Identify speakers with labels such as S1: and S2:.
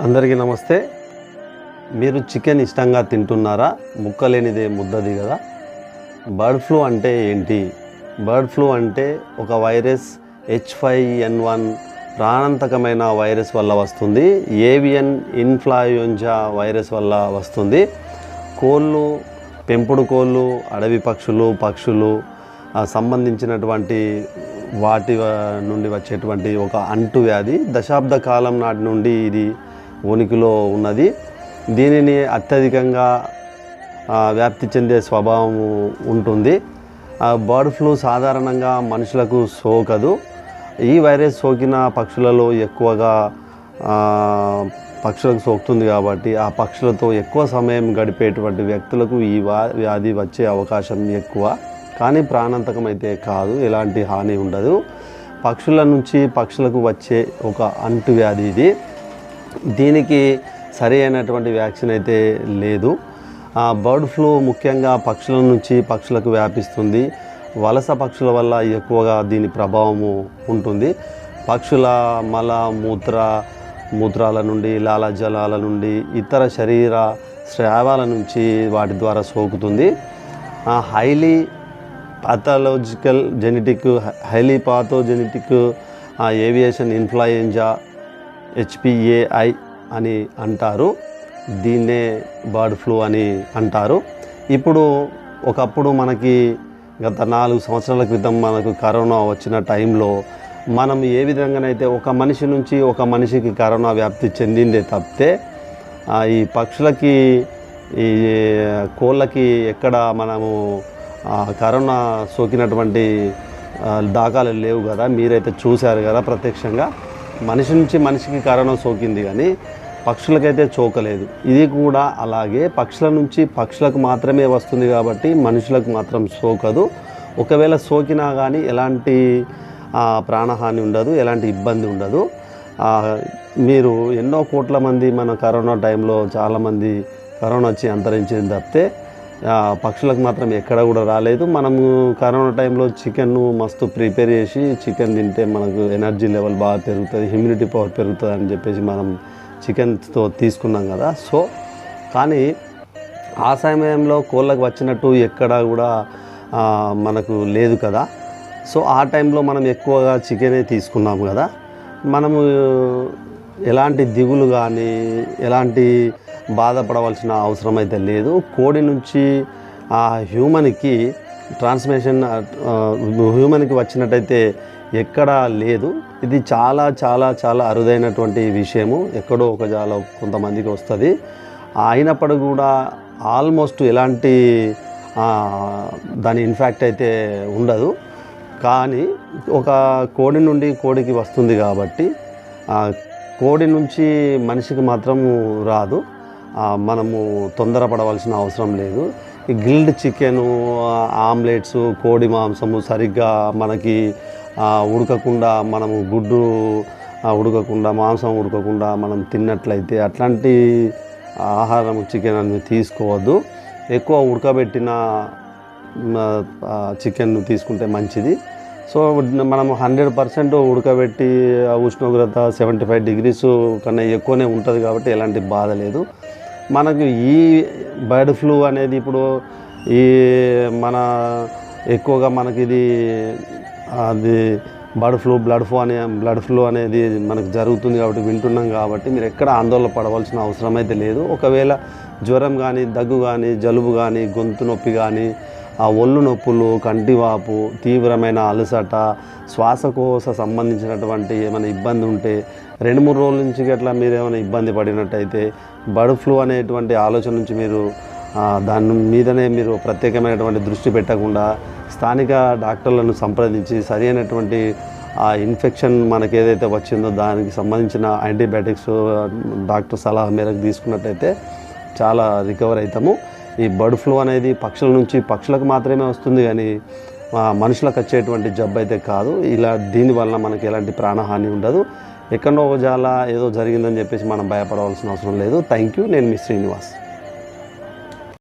S1: అందరికీ నమస్తే. మీరు చికెన్ ఇష్టంగా తింటున్నారా? ముక్కలేనిదే ముద్దది కదా. బర్డ్ ఫ్లూ అంటే ఏంటి? బర్డ్ ఫ్లూ అంటే ఒక virus H five N one ప్రాణాంతకమైన virus వల్ల వస్తుంది. ఏవియన్ ఇన్ఫ్లాయుంజా వైరస్ వల్ల వస్తుంది. కోళ్ళు పెంపుడు కోళ్ళు అడవి పక్షులు పక్షులు సంబంధించినటువంటి వాటి నుండి వచ్చేటువంటి ఒక అంటువ్యాధి. దశాబ్ద కాలం నాటి నుండి ఇది ఉనికిలో ఉన్నది. దీనిని అత్యధికంగా వ్యాప్తి చెందే స్వభావం ఉంటుంది. ఆ, బర్డ్ ఫ్లూ సాధారణంగా మనుషులకు సోకదు. ఈ వైరస్ సోకిన పక్షులలో ఎక్కువగా పక్షులకు సోకుతుంది కాబట్టి ఆ పక్షులతో ఎక్కువ సమయం గడిపేటువంటి వ్యక్తులకు ఈ వా వ్యాధి వచ్చే అవకాశం ఎక్కువ. కానీ ప్రాణాంతకం అయితే కాదు ఎలాంటి హాని ఉండదు. పక్షుల నుంచి పక్షులకు వచ్చే ఒక అంటు వ్యాధి ఇది. దీనికి సరి అయినటువంటి వ్యాక్సిన్ అయితే లేదు. బర్డ్ ఫ్లూ ముఖ్యంగా పక్షుల నుంచి పక్షులకు వ్యాపిస్తుంది. వలస పక్షుల వల్ల ఎక్కువగా దీని ప్రభావము ఉంటుంది. పక్షుల మల మూత్ర మూత్రాల నుండి లాలాజలాల నుండి ఇతర శరీర స్రావాల నుంచి వాటి ద్వారా సోకుతుంది. Highly pathological genetic highly pathogenetic aviation influenza HPAI అని అంటారు. దీన్నే బర్డ్ ఫ్లూ అని అంటారు. ఇప్పుడు ఒకప్పుడు మనకి గత నాలుగు సంవత్సరాల క్రితం మనకు కరోనా వచ్చిన టైంలో మనం ఏ విధంగానైతే ఒక మనిషి నుంచి ఒక మనిషికి కరోనా వ్యాప్తి చెందిందే తప్పితే ఈ పక్షులకి ఈ కోళ్ళకి ఎక్కడ మనము కరోనా సోకినటువంటి దాఖలు లేవు కదా. మీరైతే చూశారు కదా ప్రత్యక్షంగా. మనిషి నుంచి మనిషికి కరోనా సోకింది కానీ పక్షులకైతే చోకలేదు. ఇది కూడా అలాగే పక్షుల నుంచి పక్షులకు మాత్రమే వస్తుంది కాబట్టి మనుషులకు మాత్రం సోకదు. ఒకవేళ సోకినా కానీ ఎలాంటి ప్రాణహాని ఉండదు ఎలాంటి ఇబ్బంది ఉండదు. మీరు ఎన్నో కోట్ల మంది మన కరోనా టైంలో చాలామంది కరోనా వచ్చి అంతరించింది తప్పితే పక్షులకు మాత్రం ఎక్కడ కూడా రాలేదు. మనము కరోనా టైంలో చికెన్ను మస్తు ప్రిపేర్ చేసి చికెన్ తింటే మనకు ఎనర్జీ లెవెల్ బాగా పెరుగుతుంది ఇమ్యూనిటీ పవర్ పెరుగుతుంది అని చెప్పేసి మనం చికెన్తో తీసుకున్నాం కదా. సో కానీ ఆ సమయంలో కోళ్ళకు వచ్చినట్టు ఎక్కడా కూడా మనకు లేదు కదా. సో ఆ టైంలో మనం ఎక్కువగా చికెనే తీసుకున్నాం కదా. మనము ఎలాంటి దిగులు కానీ ఎలాంటి బాధపడవలసిన అవసరం అయితే లేదు. కోడి నుంచి ఆ హ్యూమన్కి ట్రాన్స్మిషన్ హ్యూమన్కి వచ్చినట్టయితే ఎక్కడా లేదు. ఇది చాలా చాలా చాలా అరుదైనటువంటి విషయము. ఎక్కడో ఒక జాల కొంతమందికి వస్తుంది. అయినప్పుడు కూడా ఆల్మోస్ట్ ఎలాంటి దాని ఇన్ఫాక్ట్ అయితే ఉండదు. కానీ ఒక కోడి నుండి కోడికి వస్తుంది కాబట్టి కోడి నుంచి మనిషికి మాత్రం రాదు. మనము తొందరపడవలసిన అవసరం లేదు. ఈ గ్రిల్డ్ చికెను ఆమ్లెట్స్ కోడి మాంసము సరిగ్గా మనకి ఉడకకుండా మనము గుడ్డు ఉడకకుండా మాంసం ఉడకకుండా మనం తిన్నట్లయితే అట్లాంటి ఆహారం చికెన్ అనేది తీసుకోవద్దు. ఎక్కువ ఉడకబెట్టిన చికెన్ తీసుకుంటే మంచిది. సో మనం హండ్రెడ్ పర్సెంట్ ఉడకబెట్టి ఆ ఉష్ణోగ్రత సెవెంటీ ఫైవ్ డిగ్రీస్ కన్నా ఎక్కువనే ఉంటుంది కాబట్టి ఎలాంటి బాధ లేదు. మనకు ఈ బర్డ్ ఫ్లూ అనేది ఇప్పుడు ఈ మన ఎక్కువగా మనకి ఇది అది బర్డ్ ఫ్లూ బ్లడ్ ఫ్లూ అనే బ్లడ్ ఫ్లూ అనేది మనకు జరుగుతుంది కాబట్టి వింటున్నాం కాబట్టి మీరు ఎక్కడ ఆందోళన పడవలసిన అవసరం అయితే లేదు. ఒకవేళ జ్వరం కానీ దగ్గు కానీ జలుబు కానీ గొంతు నొప్పి కానీ ఆ ఒళ్ళు నొప్పులు కంటివాపు తీవ్రమైన అలసట శ్వాసకోశ సంబంధించినటువంటి ఏమైనా ఇబ్బంది ఉంటే రెండు మూడు రోజుల నుంచి గట్లా మీరు ఏమైనా ఇబ్బంది పడినట్టయితే బర్డ్ ఫ్లూ అనేటువంటి ఆలోచన నుంచి మీరు దాని మీదనే మీరు ప్రత్యేకమైనటువంటి దృష్టి పెట్టకుండా స్థానిక డాక్టర్లను సంప్రదించి సరైనటువంటి ఆ ఇన్ఫెక్షన్ మనకి ఏదైతే వచ్చిందో దానికి సంబంధించిన యాంటీబయాటిక్స్ డాక్టర్ సలహా మేరకు తీసుకున్నట్టయితే చాలా రికవర్ అవుతాము. ఈ బర్డ్ ఫ్లూ అనేది పక్షుల నుంచి పక్షులకు మాత్రమే వస్తుంది కానీ మనుషులకు వచ్చేటువంటి జబ్బు అయితే కాదు. ఇలా దీనివల్ల మనకి ఎలాంటి ప్రాణహాని ఉండదు. ఎక్కడో ఒక జాల ఏదో జరిగిందని చెప్పేసి మనం భయపడవలసిన అవసరం లేదు. థ్యాంక్ యూ నేను మీ శ్రీనివాస్.